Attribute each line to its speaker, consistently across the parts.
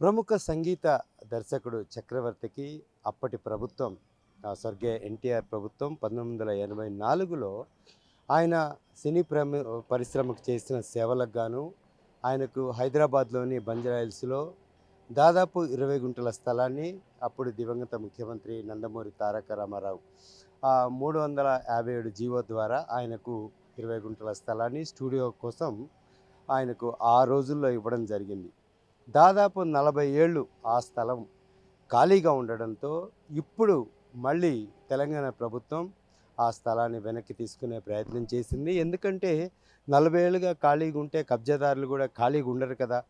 Speaker 1: ప్రముఖ సంగీత దర్శకుడు చక్రవర్తికి అప్పటి ప్రభుత్వం స్వర్గీయ ఎన్టీఆర్ ప్రభుత్వం పంతొమ్మిది వందల ఎనభై నాలుగులో ఆయన సినీ ప్రమ పరిశ్రమకు చేసిన సేవలకు గాను ఆయనకు హైదరాబాద్లోని బంజరాయిల్స్లో దాదాపు ఇరవై గుంటల స్థలాన్ని అప్పుడు దివంగత ముఖ్యమంత్రి నందమూరి తారక రామారావు మూడు వందల యాభై ఏడు జీవో ద్వారా ఆయనకు ఇరవై గుంటల స్థలాన్ని స్టూడియో కోసం ఆయనకు ఆ రోజుల్లో ఇవ్వడం జరిగింది. దాదాపు నలభై ఏళ్ళు ఆ స్థలం ఖాళీగా ఉండడంతో ఇప్పుడు మళ్ళీ తెలంగాణ ప్రభుత్వం ఆ స్థలాన్ని వెనక్కి తీసుకునే ప్రయత్నం చేసింది. ఎందుకంటే నలభై ఏళ్ళుగా ఖాళీగా ఉంటే కబ్జాదారులు కూడా ఖాళీగా ఉండరు కదా.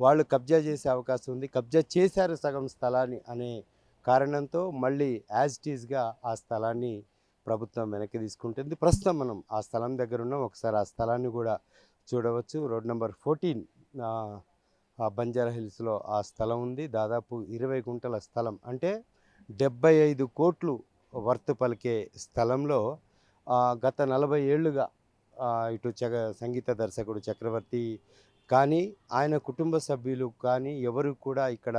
Speaker 1: వాళ్ళు కబ్జా చేసే అవకాశం ఉంది. కబ్జా చేశారు సగం స్థలాన్ని అనే కారణంతో మళ్ళీ యాజ్ టీజ్గా ఆ స్థలాన్ని ప్రభుత్వం వెనక్కి తీసుకుంటుంది. ప్రస్తుతం మనం ఆ స్థలం దగ్గర ఉన్నాం. ఒకసారి ఆ స్థలాన్ని కూడా చూడవచ్చు. రోడ్ నెంబర్ ఫోర్టీన్ బంజారా హిల్స్లో ఆ స్థలం ఉంది. దాదాపు ఇరవై గుంటల స్థలం. అంటే డెబ్బై ఐదు కోట్లు వర్త్ పలికే స్థలంలో గత నలభై ఏళ్ళుగా ఇటు చగ సంగీత దర్శకుడు చక్రవర్తి కానీ ఆయన కుటుంబ సభ్యులు కానీ ఎవరు కూడా ఇక్కడ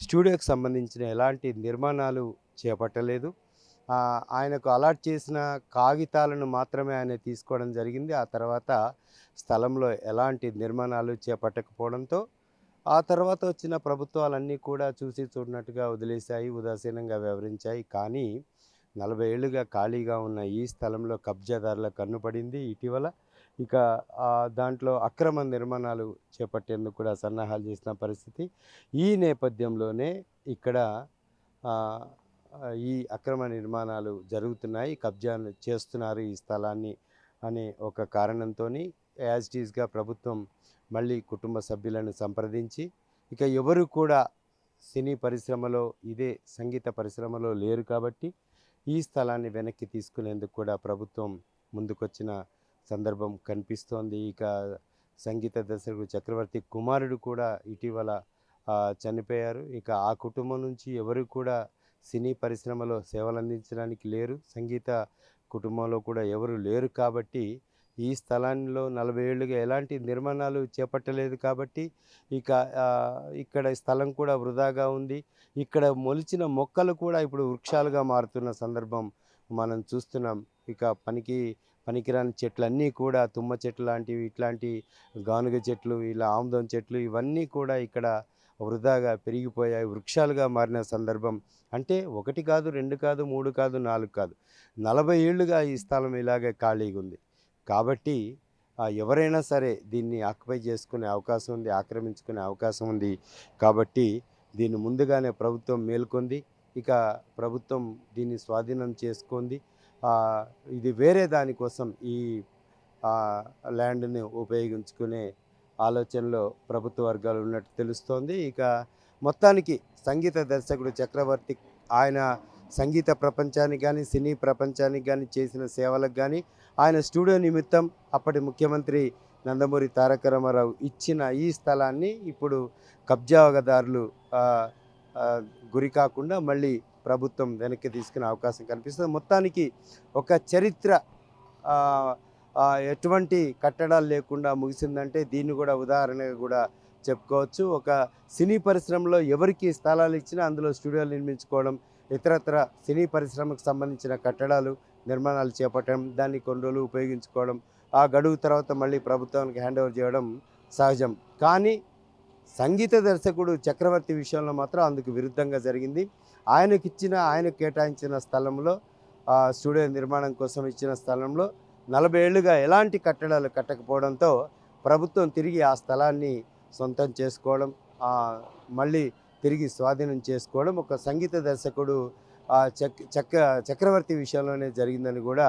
Speaker 1: స్టూడియోకి సంబంధించిన ఎలాంటి నిర్మాణాలు చేపట్టలేదు. ఆయనకు అలాట్ చేసిన కాగితాలను మాత్రమే ఆయన తీసుకోవడం జరిగింది. ఆ తర్వాత స్థలంలో ఎలాంటి నిర్మాణాలు చేపట్టకపోవడంతో ఆ తర్వాత వచ్చిన ప్రభుత్వాలన్నీ కూడా చూసి చూడనట్టుగా వదిలేశాయి ఉదాసీనంగా వ్యవహరించాయి. కానీ నలభై ఏళ్ళుగా ఖాళీగా ఉన్న ఈ స్థలంలో కబ్జాదారుల కన్నుపడింది ఇటీవల ఇక దాంట్లో అక్రమ నిర్మాణాలు చేపట్టేందుకు కూడా సన్నాహాలు చేసిన పరిస్థితి. ఈ నేపథ్యంలోనే ఇక్కడ ఈ అక్రమ నిర్మాణాలు జరుగుతున్నాయి. కబ్జా చేస్తున్నారు ఈ స్థలాన్ని అనే ఒక కారణంతో యాజ్ టీజ్గా ప్రభుత్వం మళ్ళీ కుటుంబ సభ్యులను సంప్రదించి ఇక ఎవరు కూడా సినీ పరిశ్రమలో ఇదే సంగీత పరిశ్రమలో లేరు కాబట్టి ఈ స్థలాన్ని వెనక్కి తీసుకునేందుకు కూడా ప్రభుత్వం ముందుకొచ్చిన సందర్భం కనిపిస్తోంది. ఇక సంగీత దర్శకుడు చక్రవర్తి కుమారుడు కూడా ఇటీవల చనిపోయారు. ఇక ఆ కుటుంబం నుంచి ఎవరు కూడా సినీ పరిశ్రమలో సేవలు అందించడానికి లేరు. సంగీత కుటుంబంలో కూడా ఎవరు లేరు కాబట్టి ఈ స్థలంలో నలభై ఏళ్ళుగా ఎలాంటి నిర్మాణాలు చేపట్టలేదు కాబట్టి ఇక ఇక్కడ స్థలం కూడా వృధాగా ఉంది. ఇక్కడ మొలిచిన మొక్కలు కూడా ఇప్పుడు వృక్షాలుగా మారుతున్న సందర్భం మనం చూస్తున్నాం. ఇక పనికి పనికిరాని చెట్లు అన్నీ కూడా తుమ్మ చెట్లు లాంటివి ఇట్లాంటి గానుగ చెట్లు ఇలా ఆముదం చెట్లు ఇవన్నీ కూడా ఇక్కడ వృధాగా పెరిగిపోయాయి వృక్షాలుగా మారిన సందర్భం. అంటే ఒకటి కాదు రెండు కాదు మూడు కాదు నాలుగు కాదు. నలభై ఏళ్ళుగా ఈ స్థలం ఇలాగే ఖాళీగా ఉంది. కాబట్టి ఎవరైనా సరే దీన్ని ఆక్యుపై చేసుకునే అవకాశం ఉంది ఆక్రమించుకునే అవకాశం ఉంది కాబట్టి దీన్ని ముందుగానే ప్రభుత్వం మేల్కొంది. ఇక ప్రభుత్వం దీన్ని స్వాధీనం చేసుకుంది. ఇది వేరే దానికోసం ఈ ల్యాండ్ని ఉపయోగించుకునే ఆలోచనలో ప్రభుత్వ వర్గాలు ఉన్నట్టు తెలుస్తోంది. ఇక మొత్తానికి సంగీత దర్శకుడు చక్రవర్తి ఆయన సంగీత ప్రపంచానికి కానీ సినీ ప్రపంచానికి కానీ చేసిన సేవలకు కానీ ఆయన స్టూడియో నిమిత్తం అప్పటి ముఖ్యమంత్రి నందమూరి తారక రామారావు ఇచ్చిన ఈ స్థలాన్ని ఇప్పుడు కబ్జాదారులు గురి కాకుండా మళ్ళీ ప్రభుత్వం వెనక్కి తీసుకునే అవకాశం కనిపిస్తుంది. మొత్తానికి ఒక చరిత్ర ఎటువంటి కట్టడాలు లేకుండా ముగిసిందంటే దీన్ని కూడా ఉదాహరణగా కూడా చెప్పుకోవచ్చు. ఒక సినీ పరిశ్రమలో ఎవరికి స్థలాలు ఇచ్చినా అందులో స్టూడియోలు నిర్మించుకోవడం ఇతరత్ర సినీ పరిశ్రమకు సంబంధించిన కట్టడాలు నిర్మాణాలు చేపట్టడం దాన్ని కొన్ని రోజులు ఉపయోగించుకోవడం ఆ గడువు తర్వాత మళ్ళీ ప్రభుత్వానికి హ్యాండ్ ఓవర్ చేయడం సహజం. కానీ సంగీత దర్శకుడు చక్రవర్తి విషయంలో మాత్రం అందుకు విరుద్ధంగా జరిగింది. ఆయనకి ఇచ్చిన ఆయనకు కేటాయించిన స్థలంలో ఆ స్టూడియో నిర్మాణం కోసం ఇచ్చిన స్థలంలో నలభై ఏళ్ళుగా ఎలాంటి కట్టడాలు కట్టకపోవడంతో ప్రభుత్వం తిరిగి ఆ స్థలాన్ని సొంతం చేసుకోవడం మళ్ళీ తిరిగి స్వాధీనం చేసుకోవడం ఒక సంగీత దర్శకుడు ఆ, చక్ చక్ర చక్రవర్తి విషయంలోనే జరిగిందని కూడా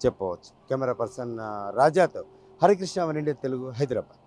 Speaker 1: చెప్పవచ్చు. కెమెరా పర్సన్ రాజాతో హరికృష్ణ వనిండే తెలుగు హైదరాబాద్.